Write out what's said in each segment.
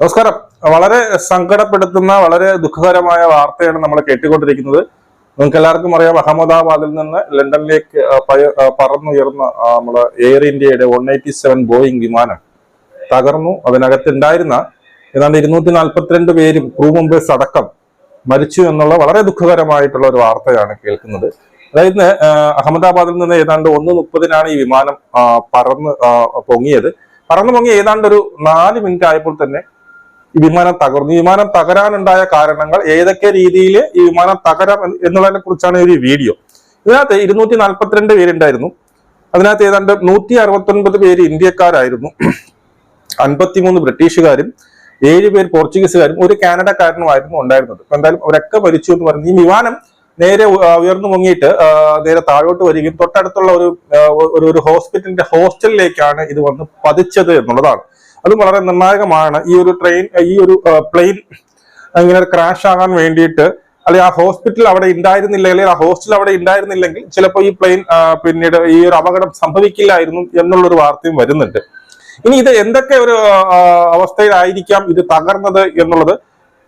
നമസ്കാരം. വളരെ സങ്കടപ്പെടുത്തുന്ന വളരെ ദുഃഖകരമായ വാർത്തയാണ് നമ്മൾ കേട്ടുകൊണ്ടിരിക്കുന്നത്. നിങ്ങൾക്ക് എല്ലാവർക്കും അറിയാം അഹമ്മദാബാദിൽ നിന്ന് ലണ്ടനിലേക്ക് പറന്നുയർന്ന നമ്മുടെ എയർ ഇന്ത്യയുടെ വൺ എയ്റ്റി സെവൻ ബോയിങ് വിമാനം തകർന്നു. അതിനകത്തുണ്ടായിരുന്ന ഏതാണ്ട് ഇരുന്നൂറ്റി നാൽപ്പത്തിരണ്ട് പേരും ക്രൂ മെമ്പേഴ്സ് അടക്കം മരിച്ചു എന്നുള്ള വളരെ ദുഃഖകരമായിട്ടുള്ള ഒരു വാർത്തയാണ് കേൾക്കുന്നത്. അതായത് അഹമ്മദാബാദിൽ നിന്ന് ഏതാണ്ട് ഒന്ന് മുപ്പതിനാണ് ഈ വിമാനം പറന്ന് പൊങ്ങിയത്. പറന്നു പൊങ്ങി ഏതാണ്ട് ഒരു നാല് മിനിറ്റ് ആയപ്പോൾ തന്നെ ഈ വിമാനം തകർന്നു. ഈ വിമാനം തകരാനുണ്ടായ കാരണങ്ങൾ ഏതൊക്കെ രീതിയിൽ ഈ വിമാനം തകരാം എന്നുള്ളതിനെ കുറിച്ചാണ് ഒരു വീഡിയോ. ഇതിനകത്ത് ഇരുന്നൂറ്റി നാൽപ്പത്തിരണ്ട് പേരുണ്ടായിരുന്നു. അതിനകത്ത് ഏതാണ്ട് നൂറ്റി അറുപത്തൊൻപത് പേര് ഇന്ത്യക്കാരായിരുന്നു. അൻപത്തിമൂന്ന് ബ്രിട്ടീഷുകാരും ഏഴ് പേര് പോർച്ചുഗീസുകാരും ഒരു കാനഡക്കാരനുമായിരുന്നു ഉണ്ടായിരുന്നത്. അപ്പൊ എന്തായാലും അവരൊക്കെ മരിച്ചു എന്ന് പറഞ്ഞു ഈ വിമാനം നേരെ ഉയർന്നു മുങ്ങിയിട്ട് നേരെ താഴോട്ട് വരികയും തൊട്ടടുത്തുള്ള ഒരു ഒരു ഹോസ്പിറ്റലിന്റെ ഹോസ്റ്റലിലേക്കാണ് ഇത് വന്ന് പതിച്ചത് എന്നുള്ളതാണ്. അത് വളരെ നിർണായകമാണ്. ഈ ഒരു ട്രെയിൻ ഈ ഒരു പ്ലെയിൻ ഇങ്ങനെ ക്രാഷ് ആകാൻ വേണ്ടിയിട്ട് അല്ലെങ്കിൽ ആ ഹോസ്പിറ്റൽ അവിടെ ഉണ്ടായിരുന്നില്ല അല്ലെങ്കിൽ ആ ഹോസ്റ്റൽ അവിടെ ഉണ്ടായിരുന്നില്ലെങ്കിൽ ചിലപ്പോൾ ഈ പ്ലെയിൻ പിന്നീട് ഈ ഒരു അപകടം സംഭവിക്കില്ലായിരുന്നു എന്നുള്ളൊരു വാർത്തയും വരുന്നുണ്ട്. ഇനി ഇത് എന്തൊക്കെ ഒരു അവസ്ഥയിലായിരിക്കാം ഇത് തകർന്നത് എന്നുള്ളത്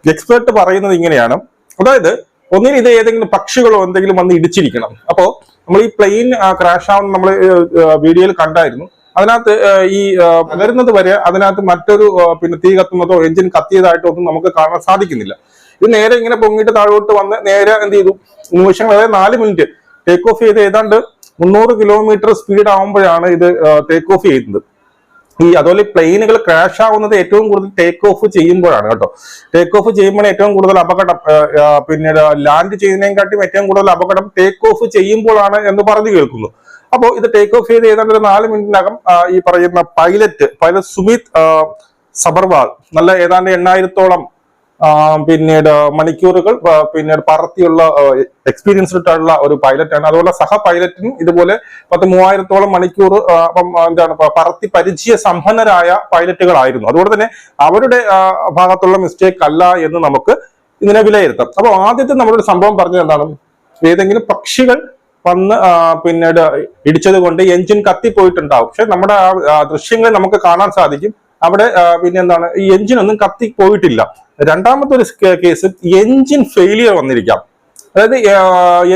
എക്സ്പേർട്ട് പറയുന്നത് ഇങ്ങനെയാണ്. അതായത് ഒന്നിന് ഇത് ഏതെങ്കിലും പക്ഷികളോ എന്തെങ്കിലും വന്ന് ഇടിച്ചിരിക്കണം. അപ്പോൾ നമ്മൾ ഈ പ്ലെയിൻ ക്രാഷ് ആവുന്ന നമ്മൾ വീഡിയോയിൽ കണ്ടായിരുന്നു. അതിനകത്ത് ഈ പകരുന്നത് വരെ അതിനകത്ത് മറ്റൊരു പിന്നെ തീ കത്തുന്നതോ എഞ്ചിൻ കത്തിയതായിട്ടോ ഒന്നും നമുക്ക് കാണാൻ സാധിക്കുന്നില്ല. ഇത് നേരെ ഇങ്ങനെ പൊങ്ങിയിട്ട് താഴോട്ട് വന്ന് നേരെ എന്ത് ചെയ്തു? നിമിഷങ്ങൾ അതായത് നാല് മിനിറ്റ് ടേക്ക് ഓഫ് ചെയ്ത് ഏതാണ്ട് മുന്നൂറ് കിലോമീറ്റർ സ്പീഡ് ആവുമ്പോഴാണ് ഇത് ടേക്ക് ഓഫ് ചെയ്യുന്നത് ഈ അതുപോലെ പ്ലെയിനുകൾ ക്രാഷ് ആവുന്നത് ഏറ്റവും കൂടുതൽ ടേക്ക് ഓഫ് ചെയ്യുമ്പോഴാണ് കേട്ടോ. ടേക്ക് ഓഫ് ചെയ്യുമ്പോൾ ഏറ്റവും കൂടുതൽ അപകടം. പിന്നീട് ലാൻഡ് ചെയ്യുന്നതിനെക്കാട്ടും ഏറ്റവും കൂടുതൽ അപകടം ടേക്ക് ഓഫ് ചെയ്യുമ്പോഴാണ് എന്ന് പറഞ്ഞു കേൾക്കുന്നു. അപ്പോൾ ഇത് ടേക്ക് ഓഫ് ചെയ്ത് ഏതാണ്ട് ഒരു നാല് മിനിറ്റിനകം ഈ പറയുന്ന പൈലറ്റ് പൈലറ്റ് സുമിത് സബർവാൾ നല്ല ഏതാണ്ട് എണ്ണായിരത്തോളം പിന്നീട് മണിക്കൂറുകൾ പിന്നീട് പറത്തിയുള്ള എക്സ്പീരിയൻസ്ഡ് ആയിട്ടുള്ള ഒരു പൈലറ്റാണ് അതുപോലെ സഹ പൈലറ്റിനും ഇതുപോലെ പത്ത് മൂവായിരത്തോളം മണിക്കൂർ എന്താണ് പറത്തി പരിചയ സമ്പന്നരായ പൈലറ്റുകളായിരുന്നു അതുകൊണ്ട് തന്നെ അവരുടെ ഭാഗത്തുള്ള മിസ്റ്റേക്ക് അല്ല എന്ന് നമുക്ക് ഇതിനെ വിലയിരുത്താം. അപ്പോൾ ആദ്യത്തെ നമ്മളൊരു സംഭവം പറഞ്ഞത് എന്താണ്? ഏതെങ്കിലും പക്ഷികൾ വന്ന് പിന്നെ ഇടിച്ചത് കൊണ്ട് എഞ്ചിൻ കത്തിപ്പോയിട്ടുണ്ടാവും. പക്ഷെ നമ്മുടെ ആ ദൃശ്യങ്ങൾ നമുക്ക് കാണാൻ സാധിക്കും. അവിടെ പിന്നെ എന്താണ് ഈ എഞ്ചിൻ ഒന്നും കത്തി പോയിട്ടില്ല രണ്ടാമത്തെ ഒരു കേസ് എഞ്ചിൻ ഫെയിലിയർ വന്നിരിക്കാം. അതായത്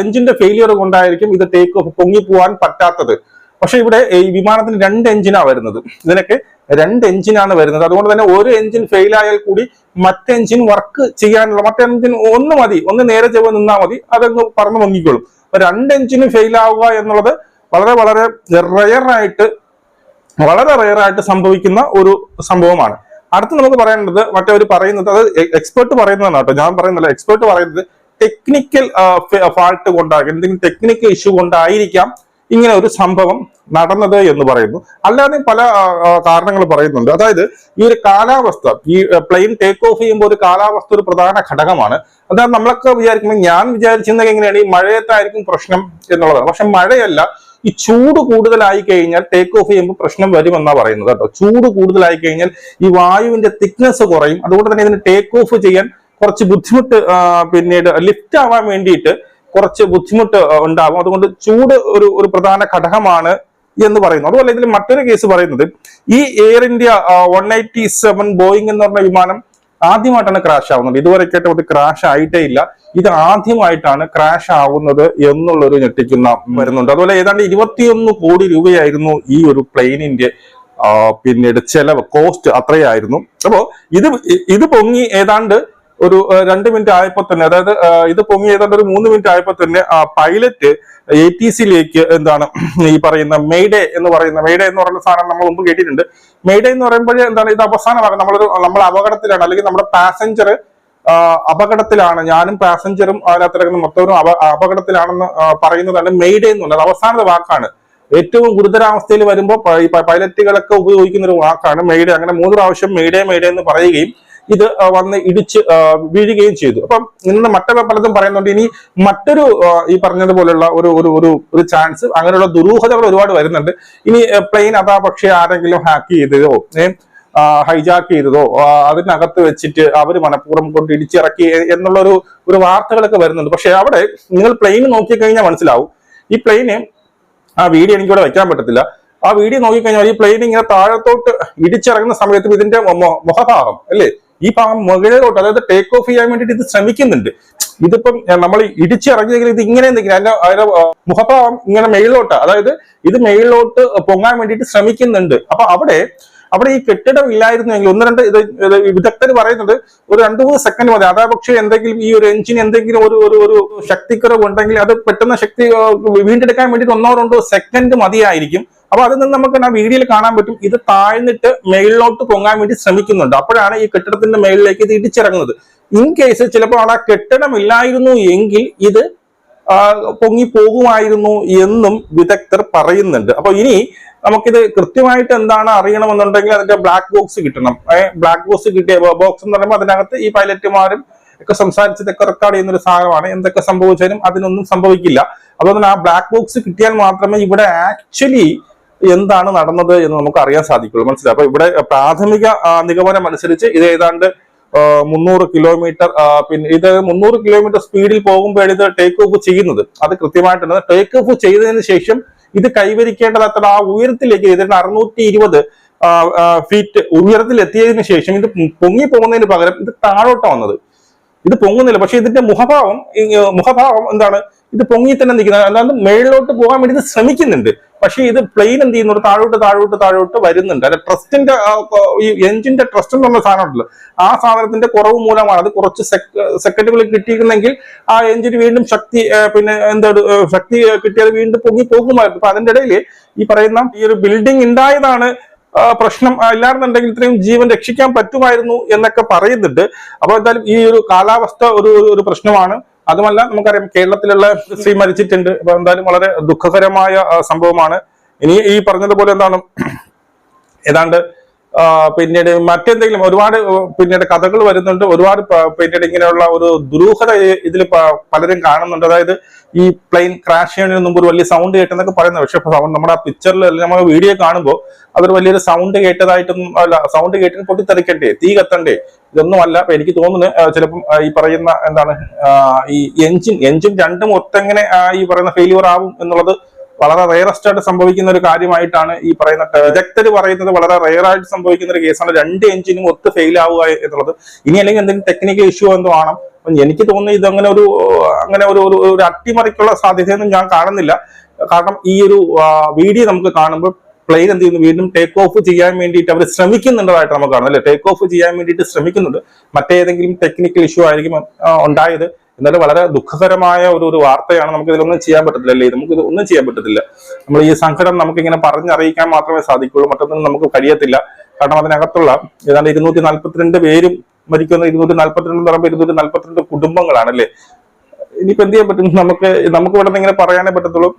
എഞ്ചിന്റെ ഫെയിലിയർ കൊണ്ടായിരിക്കും ഇത് ടേക്ക് ഓഫ് പൊങ്ങി പോവാൻ പറ്റാത്തത്. പക്ഷെ ഇവിടെ ഈ വിമാനത്തിന് രണ്ട് എഞ്ചിനാണ് വരുന്നത്. ഇതിനൊക്കെ രണ്ട് എഞ്ചിനാണ് വരുന്നത്. അതുകൊണ്ട് തന്നെ ഒരു എഞ്ചിൻ ഫെയിൽ ആയാൽ കൂടി മറ്റ് എഞ്ചിൻ വർക്ക് ചെയ്യാനുള്ള മറ്റേ എഞ്ചിൻ ഒന്ന് മതി. ഒന്ന് നേരെ ചെവ് നിന്നാൽ മതി. അതങ്ങ് പറഞ്ഞു നോങ്ങിക്കോളും അപ്പൊ രണ്ട് എഞ്ചിനും ഫെയിൽ ആവുക എന്നുള്ളത് വളരെ വളരെ റയർ ആയിട്ട് വളരെ റയർ ആയിട്ട് സംഭവിക്കുന്ന ഒരു സംഭവമാണ്. അടുത്ത് നമുക്ക് പറയേണ്ടത് മറ്റവർ പറയുന്നത് അത് എക്സ്പേർട്ട് പറയുന്നതാണ് കേട്ടോ. ഞാൻ പറയുന്നില്ല എക്സ്പേർട്ട് പറയുന്നത് ടെക്നിക്കൽ ഫാൾട്ട് കൊണ്ടാകും എന്തെങ്കിലും ടെക്നിക്കൽ ഇഷ്യൂ കൊണ്ടായിരിക്കാം ഇങ്ങനെ ഒരു സംഭവം നടന്നത് എന്ന് പറയുന്നു. അല്ലാതെ പല കാരണങ്ങൾ പറയുന്നുണ്ട്. അതായത് ഈ ഒരു കാലാവസ്ഥ ഈ പ്ലെയിൻ ടേക്ക് ഓഫ് ചെയ്യുമ്പോൾ ഒരു കാലാവസ്ഥ ഒരു പ്രധാന ഘടകമാണ്. അതായത് നമ്മളൊക്കെ വിചാരിക്കുമ്പോൾ ഞാൻ വിചാരിച്ചിരുന്നത് എങ്ങനെയാണ്? ഈ മഴയത്തായിരിക്കും പ്രശ്നം എന്നുള്ളതാണ്. പക്ഷെ മഴയല്ല ഈ ചൂട് കൂടുതലായി കഴിഞ്ഞാൽ ടേക്ക് ഓഫ് ചെയ്യുമ്പോൾ പ്രശ്നം വരുമെന്നാണ് പറയുന്നത് കേട്ടോ. ചൂട് കൂടുതലായി കഴിഞ്ഞാൽ ഈ വായുവിന്റെ തിക്നെസ് കുറയും. അതുകൊണ്ട് തന്നെ ഇതിന് ടേക്ക് ഓഫ് ചെയ്യാൻ കുറച്ച് ബുദ്ധിമുട്ട് പിന്നീട് ലിഫ്റ്റ് ആവാൻ വേണ്ടിയിട്ട് കുറച്ച് ബുദ്ധിമുട്ട് ഉണ്ടാകും അതുകൊണ്ട് ചൂട് ഒരു ഒരു പ്രധാന ഘടകമാണ് എന്ന് പറയുന്നു. അതുപോലെ ഇതിൽ മറ്റൊരു കേസ് പറയുന്നത് ഈ Air India one eighty seven Boeing എന്ന് പറഞ്ഞ വിമാനം ആദ്യമായിട്ടാണ് ക്രാഷ് ആവുന്നത്. ഇതുവരെക്കായിട്ട് അത് ക്രാഷ് ആയിട്ടേ ഇല്ല. ഇത് ആദ്യമായിട്ടാണ് ക്രാഷ് ആവുന്നത് എന്നുള്ളൊരു ഞെട്ടിക്കുന്ന വരുന്നുണ്ട്. അതുപോലെ ഏതാണ്ട് ഇരുപത്തിയൊന്ന് കോടി രൂപയായിരുന്നു ഈ ഒരു പ്ലെയിനിന്റെ പിന്നീട് ചെലവ് കോസ്റ്റ് അത്രയായിരുന്നു. അപ്പോ ഇത് ഇത് പൊങ്ങി ഏതാണ്ട് ഒരു രണ്ട് മിനിറ്റ് ആയപ്പോ തന്നെ അതായത് ഇത് പൊങ്ങി ഏതാണ്ട് ഒരു മൂന്ന് മിനിറ്റ് ആയപ്പോ തന്നെ ആ പൈലറ്റ് എ ടി സിയിലേക്ക് എന്താണ് ഈ പറയുന്ന മെയ്ഡേ എന്ന് പറയുന്ന മെയ്ഡേ എന്ന് പറയുന്ന സാധനം നമ്മൾ മുമ്പ് കേട്ടിട്ടുണ്ട്. മെയ്ഡേ എന്ന് പറയുമ്പോൾ എന്താണ് ഇത് അവസാന ഭാഗം നമ്മളൊരു നമ്മൾ അപകടത്തിലാണ് അല്ലെങ്കിൽ നമ്മുടെ പാസഞ്ചർ അപകടത്തിലാണ് ഞാനും പാസഞ്ചറും അതിനകത്തിറങ്ങുന്ന മൊത്തവും അപ അപകടത്തിലാണെന്ന് പറയുന്നതാണ് മെയ്ഡേ എന്നുള്ളത് അവസാനത്തെ വാക്കാണ്. ഏറ്റവും ഗുരുതരാവസ്ഥയിൽ വരുമ്പോൾ പൈലറ്റുകളൊക്കെ ഉപയോഗിക്കുന്ന ഒരു വാക്കാണ് മെയ്ഡേ അങ്ങനെ മൂന്ന് പ്രാവശ്യം മെയ്ഡേ മെയ്ഡേ എന്ന് പറയുകയും ഇത് വന്ന് ഇടിച്ച് വീഴുകയും ചെയ്തു. അപ്പം ഇന്ന് മറ്റൊരു പലതും പറയുന്നുണ്ട്. ഇനി മറ്റൊരു ഈ പറഞ്ഞതുപോലെയുള്ള ഒരു ഒരു ഒരു ഒരു ചാൻസ് അങ്ങനെയുള്ള ദുരൂഹതകൾ ഒരുപാട് വരുന്നുണ്ട്. ഇനി പ്ലെയിൻ അതാ പക്ഷേ ആരെങ്കിലും ഹാക്ക് ചെയ്തതോ ഹൈജാക്ക് ചെയ്തതോ അതിനകത്ത് വെച്ചിട്ട് അവർ മനഃപൂർവം കൊണ്ട് ഇടിച്ചിറക്കി എന്നുള്ളൊരു എന്നുള്ള ഒരു വാർത്തകളൊക്കെ വരുന്നുണ്ട്. പക്ഷെ അവിടെ നിങ്ങൾ പ്ലെയിൻ നോക്കിക്കഴിഞ്ഞാൽ മനസ്സിലാവും. ഈ പ്ലെയിന് ആ വീഡിയോ എനിക്കിവിടെ വെക്കാൻ പറ്റത്തില്ല. ആ വീഡിയോ നോക്കിക്കഴിഞ്ഞാൽ ഈ പ്ലെയിൻ ഇങ്ങനെ താഴത്തോട്ട് ഇടിച്ചിറങ്ങുന്ന സമയത്ത് ഇതിന്റെ മുഖഭാഗം അല്ലേ? ഈ ഭാഗം മുകളിലോട്ട് അതായത് ടേക്ക് ഓഫ് ചെയ്യാൻ വേണ്ടിയിട്ട് ഇത് ശ്രമിക്കുന്നുണ്ട്. ഇതിപ്പം നമ്മൾ ഇടിച്ചിറങ്ങിയെങ്കിൽ ഇത് ഇങ്ങനെ എന്തെങ്കിലും അതിന്റെ അതിന്റെ മുഖഭാവം ഇങ്ങനെ മേളിലോട്ട്. അതായത് ഇത് മേളിലോട്ട് പൊങ്ങാൻ വേണ്ടിയിട്ട് ശ്രമിക്കുന്നുണ്ട്. അപ്പൊ അവിടെ അവിടെ ഈ കെട്ടിടം ഇല്ലായിരുന്നെങ്കിൽ ഒന്ന് രണ്ട് ഇത് വിദഗ്ധർ പറയുന്നത് ഒരു രണ്ടു മൂന്ന് സെക്കൻഡ് മതി. അതാ പക്ഷേ എന്തെങ്കിലും ഈ ഒരു എഞ്ചിൻ എന്തെങ്കിലും ഒരു ഒരു ഒരു ശക്തിക്കുറവ് ഉണ്ടെങ്കിൽ അത് പെട്ടെന്ന് ശക്തി വീണ്ടെടുക്കാൻ വേണ്ടിയിട്ട് ഒന്നോ രണ്ടോ സെക്കൻഡ് മതിയായിരിക്കും. അപ്പൊ അതിൽ നിന്ന് നമുക്ക് ആ വീഡിയോയിൽ കാണാൻ പറ്റും. ഇത് താഴ്ന്നിട്ട് മേളിലോട്ട് പൊങ്ങാൻ വേണ്ടി ശ്രമിക്കുന്നുണ്ട്. അപ്പോഴാണ് ഈ കെട്ടിടത്തിന്റെ മേളിലേക്ക് ഇത് ഇടിച്ചിറങ്ങുന്നത്. ഇൻ കേസ് ചിലപ്പോൾ അവിടെ ആ കെട്ടിടം ഇല്ലായിരുന്നു എങ്കിൽ ഇത് പൊങ്ങി പോകുമായിരുന്നു എന്നും വിദഗ്ധർ പറയുന്നുണ്ട്. അപ്പൊ ഇനി നമുക്കിത് കൃത്യമായിട്ട് എന്താണ് അറിയണമെന്നുണ്ടെങ്കിൽ അതിന്റെ ബ്ലാക്ക് ബോക്സ് കിട്ടണം. ബ്ലാക്ക് ബോക്സ് കിട്ടിയ ബോക്സ് എന്ന് പറയുമ്പോൾ അതിനകത്ത് ഈ പൈലറ്റുമാരും ഒക്കെ സംസാരിച്ചതൊക്കെ റെക്കോർഡ് ചെയ്യുന്ന ഒരു സാധനമാണ്. എന്തൊക്കെ സംഭവിച്ചാലും അതിനൊന്നും സംഭവിക്കില്ല. അതുകൊണ്ട് ആ ബ്ലാക്ക് ബോക്സ് കിട്ടിയാൽ മാത്രമേ ഇവിടെ ആക്ച്വലി എന്താണ് നടന്നത് എന്ന് നമുക്ക് അറിയാൻ സാധിക്കുള്ളൂ. മനസ്സിലായി? അപ്പൊ ഇവിടെ പ്രാഥമിക നിഗമനം അനുസരിച്ച് ഇത് ഏതാണ്ട് മുന്നൂറ് കിലോമീറ്റർ പിന്നെ ഇത് മുന്നൂറ് കിലോമീറ്റർ സ്പീഡിൽ പോകുമ്പോഴാണ് ഇത് ടേക്ക് ഓഫ് ചെയ്യുന്നത്. അത് കൃത്യമായിട്ടുണ്ട് ടേക്ക് ഓഫ് ചെയ്തതിന് ശേഷം ഇത് കൈവരിക്കേണ്ടത് അത്ര ആ ഉയരത്തിലേക്ക് ഇതിന് അറുന്നൂറ്റി ഇരുപത് ഫീറ്റ് ഉയരത്തിൽ എത്തിയതിനു ശേഷം ഇത് പൊങ്ങി പോകുന്നതിന് പകരം ഇത് താഴോട്ടാ വന്നത്. ഇത് പൊങ്ങുന്നില്ല. പക്ഷെ ഇതിന്റെ മുഖഭാവം മുഖഭാവം എന്താണ്? ഇത് പൊങ്ങി തന്നെ നിൽക്കുന്നത് അതായത് മേളിലോട്ട് പോകാൻ വേണ്ടി ഇത് ശ്രമിക്കുന്നുണ്ട്. പക്ഷേ ഇത് പ്ലെയിൻ എന്ത് ചെയ്യുന്നു താഴോട്ട് താഴോട്ട് താഴോട്ട് വരുന്നുണ്ട്. അല്ല ട്രസ്റ്റിന്റെ ഈ എഞ്ചിന്റെ ട്രസ്റ്റ് എന്നുള്ള പറഞ്ഞ സാധനമുണ്ടല്ലോ. ആ സാധനത്തിന്റെ കുറവ് മൂലമാണ് അത് കുറച്ച് സെക്കൻഡുകൾ കിട്ടിയിരുന്നെങ്കിൽ ആ എഞ്ചിന് വീണ്ടും ശക്തി പിന്നെ എന്താ ശക്തി കിട്ടിയത് വീണ്ടും പൊങ്ങി പോകുമായിരുന്നു. അപ്പൊ അതിന്റെ ഇടയിൽ ഈ പറയുന്ന ഈ ഒരു ബിൽഡിംഗ് ഉണ്ടായതാണ് പ്രശ്നം ഇല്ലായിരുന്നുണ്ടെങ്കിൽ ഇത്രയും ജീവൻ രക്ഷിക്കാൻ പറ്റുമായിരുന്നു എന്നൊക്കെ പറയുന്നുണ്ട്. അപ്പൊ എന്തായാലും ഈ ഒരു കാലാവസ്ഥ ഒരു- ഒരു പ്രശ്നമാണ്. അതുമല്ല നമുക്കറിയാം കേരളത്തിലുള്ള സ്ത്രീ മരിച്ചിട്ടുണ്ട്. അപ്പൊ എന്തായാലും വളരെ ദുഃഖകരമായ സംഭവമാണ്. ഇനി ഈ പറഞ്ഞതുപോലെ എന്താണ്? ഏതാണ്ട് പിന്നീട് മറ്റെന്തെങ്കിലും ഒരുപാട് പിന്നീട് കഥകൾ വരുന്നുണ്ട്. ഒരുപാട് പിന്നീട് ഇങ്ങനെയുള്ള ഒരു ദുരൂഹത ഇതിൽ പലരും കാണുന്നുണ്ട്. അതായത് ഈ പ്ലെയിൻ ക്രാഷ് ചെയ്യുന്നതിന് മുമ്പ് ഒരു വലിയ സൗണ്ട് കേട്ടെന്നൊക്കെ പറയുന്നത്. പക്ഷെ നമ്മുടെ ആ പിക്ചറിൽ അല്ലെങ്കിൽ നമ്മുടെ വീഡിയോ കാണുമ്പോൾ അതൊരു വലിയൊരു സൗണ്ട് കേട്ടതായിട്ടൊന്നും അല്ല സൗണ്ട് കേട്ടിട്ട് പൊട്ടിത്തെറിക്കണ്ടേ? തീ കത്തണ്ടേ? ഇതൊന്നും അല്ല അപ്പൊ എനിക്ക് തോന്നുന്നു ചിലപ്പം ഈ പറയുന്ന എന്താണ് ഈ എഞ്ചിൻ എഞ്ചിൻ രണ്ടും ഒത്തെങ്ങനെ ഈ പറയുന്ന ഫെയിലിയർ ആവും എന്നുള്ളത് വളരെ റയറസ്റ്റ് ആയിട്ട് സംഭവിക്കുന്ന ഒരു കാര്യമായിട്ടാണ് ഈ പറയുന്ന വിദഗ്ധർ പറയുന്നത് വളരെ റയർ ആയിട്ട് സംഭവിക്കുന്ന ഒരു കേസാണ് രണ്ട് എഞ്ചിനും ഒത്ത് ഫെയിൽ ആവുക എന്നുള്ളത്. ഇനി അല്ലെങ്കിൽ എന്തെങ്കിലും ടെക്നിക്കൽ ഇഷ്യൂ എന്തോ ആണ്. എനിക്ക് തോന്നുന്നു ഇതങ്ങനെ ഒരു അങ്ങനെ ഒരു ഒരു അട്ടിമറിക്കുള്ള സാധ്യതയൊന്നും ഞാൻ കാണുന്നില്ല. കാരണം ഈ ഒരു വീഡിയോ നമുക്ക് കാണുമ്പോൾ പ്ലെയിൻ എന്ത് ചെയ്യുന്നു? വീണ്ടും ടേക്ക് ഓഫ് ചെയ്യാൻ വേണ്ടിയിട്ട് അവർ ശ്രമിക്കുന്നുണ്ടതായിട്ട് നമുക്ക് കാണാം. അല്ലെ? ടേക്ക് ഓഫ് ചെയ്യാൻ വേണ്ടിയിട്ട് ശ്രമിക്കുന്നുണ്ട്. മറ്റേതെങ്കിലും ടെക്നിക്കൽ ഇഷ്യൂ ആയിരിക്കും ഉണ്ടായത്. എന്നാലും വളരെ ദുഃഖകരമായ ഒരു ഒരു വാർത്തയാണ് നമുക്ക് ഇതിലൊന്നും ചെയ്യാൻ പറ്റത്തില്ല അല്ലേ നമുക്ക് ഇത് ഒന്നും ചെയ്യാൻ പറ്റത്തില്ല. നമ്മൾ ഈ സംഘടന നമുക്ക് ഇങ്ങനെ പറഞ്ഞറിയിക്കാൻ മാത്രമേ സാധിക്കുള്ളൂ മറ്റൊന്നും നമുക്ക് കഴിയത്തില്ല. കാരണം അതിനകത്തുള്ള ഏതാണ്ട് ഇരുന്നൂറ്റി നാല്പത്തിരണ്ട് പേരും മരിക്കുന്ന ഇരുന്നൂറ്റി നാല്പത്തിരണ്ട് എന്ന് പറയുമ്പോൾ ഇരുന്നൂറ്റി നാല്പത്തിരണ്ട് കുടുംബങ്ങളാണ് അല്ലേ ഇനിയിപ്പോ എന്ത് ചെയ്യാൻ പറ്റും? നമുക്ക് നമുക്ക് ഇവിടെ നിന്ന് ഇങ്ങനെ പറയാനേ പറ്റത്തുള്ളൂ.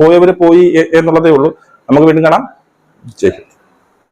പോയവര് പോയി എന്നുള്ളതേ ഉള്ളൂ. നമുക്ക് വീണ്ടും കാണാം. ജയ്.